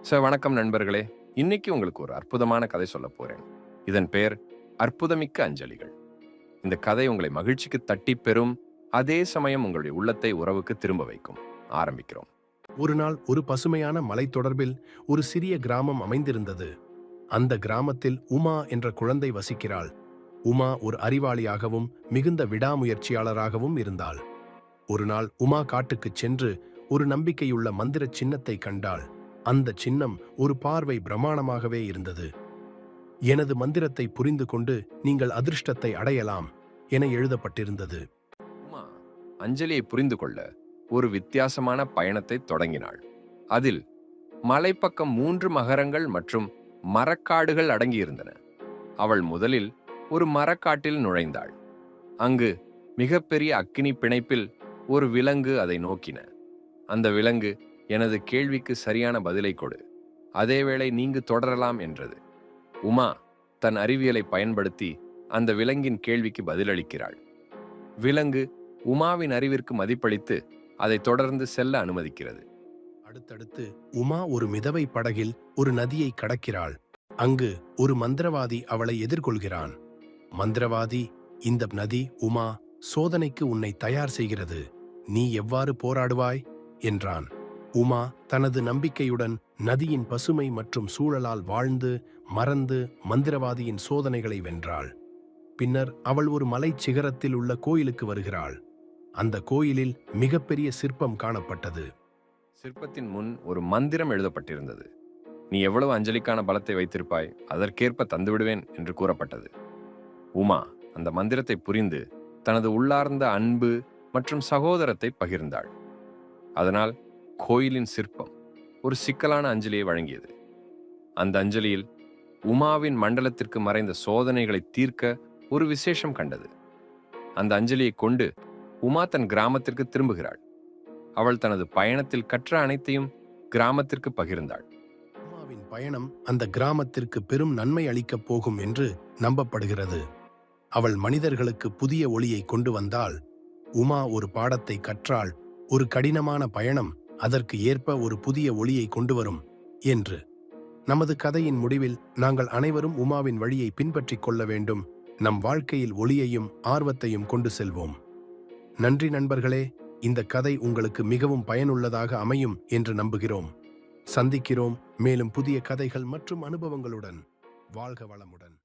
Sir வணக்கம் நண்பர்களே. இன்னைக்கு உங்களுக்கு ஒரு அற்புதமான கதை சொல்ல போறேன். இதன் பெயர் அற்புதமிக்க அஞ்சலிகள். இந்த கதை உங்களை மகிழ்ச்சிக்கு தட்டி பெறும் அதே சமயம் உங்களுடைய உள்ளத்தை உறவுக்கு திரும்ப வைக்கும். ஆரம்பிக்கிறோம். ஒரு நாள் ஒரு பசுமையான மலை தொடர்பில் ஒரு சிறிய கிராமம் அமைந்திருந்தது. அந்த கிராமத்தில் உமா என்ற குழந்தை வசிக்கிறாள். உமா ஒரு அறிவாளியாகவும் மிகுந்த விடாமுயற்சியாளராகவும் இருந்தாள். ஒரு நாள் உமா காட்டுக்குச் சென்று ஒரு நம்பிக்கையுள்ள மந்திர சின்னத்தை கண்டாள். அந்த சின்னம் ஒரு பார்வை பிரமாணமாகவே இருந்தது. எனது மந்திரத்தை புரிந்து கொண்டு நீங்கள் அதிர்ஷ்டத்தை அடையலாம் என எழுதப்பட்டிருந்தது. அஞ்சலியை புரிந்து கொள்ள ஒரு வித்தியாசமான பயணத்தை தொடங்கினாள். அதில் மலைப்பக்கம் மூன்று மகரங்கள் மற்றும் மரக்காடுகள் அடங்கியிருந்தன. அவள் முதலில் ஒரு மரக்காட்டில் நுழைந்தாள். அங்கு மிகப்பெரிய அக்கினி பிணைப்பில் ஒரு விலங்கு அதை நோக்கின. அந்த விலங்கு எனது கேள்விக்கு சரியான பதிலை கொடு. அதேவேளை நீங்கு தொடரலாம் என்றது. உமா தன் அறிவியலை பயன்படுத்தி அந்த விலங்கின் கேள்விக்கு பதிலளிக்கிறாள். விலங்கு உமாவின் அறிவிற்கு மதிப்பளித்து அதை தொடர்ந்து செல்ல அனுமதிக்கிறது. அடுத்தடுத்து உமா ஒரு மிதவை படகில் ஒரு நதியை கடக்கிறாள். அங்கு ஒரு மந்திரவாதி அவளை எதிர்கொள்கிறான். மந்திரவாதி இந்த நதி உமா சோதனைக்கு உன்னை தயார் செய்கிறது. நீ எவ்வாறு போராடுவாய்? என்றான். உமா தனது நம்பிக்கையுடன் நதியின் பசுமை மற்றும் சூழலால் வாழ்ந்து மறந்து மந்திரவாதியின் சோதனைகளை வென்றாள். பின்னர் அவள் ஒரு மலைச் சிகரத்தில் உள்ள கோயிலுக்கு வருகிறாள். அந்த கோயிலில் மிகப்பெரிய சிற்பம் காணப்பட்டது. சிற்பத்தின் முன் ஒரு மந்திரம் எழுதப்பட்டிருந்தது. நீ எவ்வளவு அஞ்சலிக்கான பலத்தை வைத்திருப்பாய் அதற்கேற்ப தந்துவிடுவேன் என்று கூறப்பட்டது. உமா அந்த மந்திரத்தை புரிந்து தனது உள்ளார்ந்த அன்பு மற்றும் சகோதரத்தை பகிர்ந்தாள். அதனால் கோயிலின் சிற்பம் ஒரு சிக்கலான அஞ்சலியை வழங்கியது. அந்த அஞ்சலியில் உமாவின் மண்டலத்திற்கு மறைந்த சோதனைகளை தீர்க்க ஒரு விசேஷம் கண்டது. அந்த அஞ்சலியை கொண்டு உமா தன் கிராமத்திற்கு திரும்புகிறாள். அவள் தனது பயணத்தில் கற்ற அனைத்தையும் கிராமத்திற்கு பகிர்ந்தாள். உமாவின் பயணம் அந்த கிராமத்திற்கு பெரும் நன்மை அளிக்கப் போகும் என்று நம்பப்படுகிறது. அவள் மனிதர்களுக்கு புதிய ஒளியை கொண்டு வந்தால் உமா ஒரு பாடத்தை கற்றால் ஒரு கடினமான பயணம் அதற்கு ஏற்ப ஒரு புதிய ஒளியை கொண்டு வரும் என்று. நமது கதையின் முடிவில் நாங்கள் அனைவரும் உமாவின் வழியை பின்பற்றிக் கொள்ள வேண்டும். நம் வாழ்க்கையில் ஒளியையும் ஆர்வத்தையும் கொண்டு செல்வோம். நன்றி நண்பர்களே இந்த கதை உங்களுக்கு மிகவும் பயனுள்ளதாக அமையும் என்று நம்புகிறோம். சந்திக்கிறோம் மேலும் புதிய கதைகள் மற்றும் அனுபவங்களுடன். வாழ்க வளமுடன்.